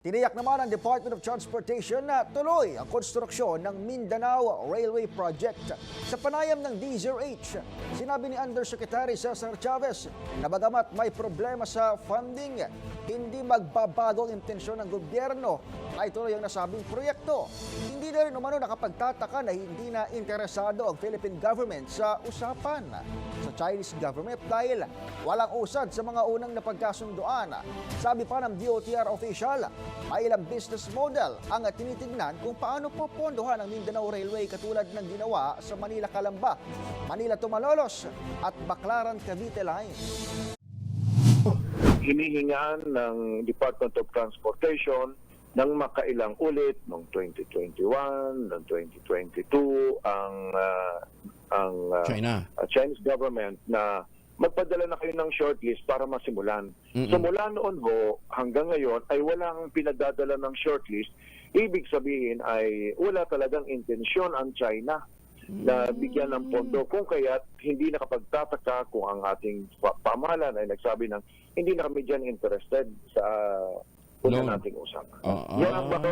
Tiniyak naman ng Department of Transportation na tuloy ang konstruksyon ng Mindanao Railway Project. Sa panayam ng DZRH, sinabi ni Undersecretary Cesar Chavez na bagamat may problema sa funding, hindi magbabago ang intensyon ng gobyerno na ituloy ang nasabing proyekto. Hindi na rin umano nakapagtataka na hindi na interesado ang Philippine government sa usapan sa Chinese government dahil walang usad sa mga unang napagkasunduan. Sabi pa ng DOTR official, may ilang business model ang tinitignan kung paano popondohan ang Mindanao Railway katulad ng ginawa sa Manila Calamba, Manila Tumalolos at Baclaran Cavite Line. hinihingan ng Department of Transportation ng makailang ulit noong 2021, noong 2022 ang ah, ang ah, China. Chinese government na magpadala na kayo ng shortlist para masimulan. Mm-mm. So mula noon ho hanggang ngayon ay walang pinagdadala ng shortlist. Ibig sabihin ay wala talagang intensyon ang China na bigyan ng pondo kung kaya hindi nakapagtataka kung ang ating pa- pamahalaan ay nagsabi ng hindi na kami dyan interested sa una Loan. nating usapan. Ah, Yan ang bakit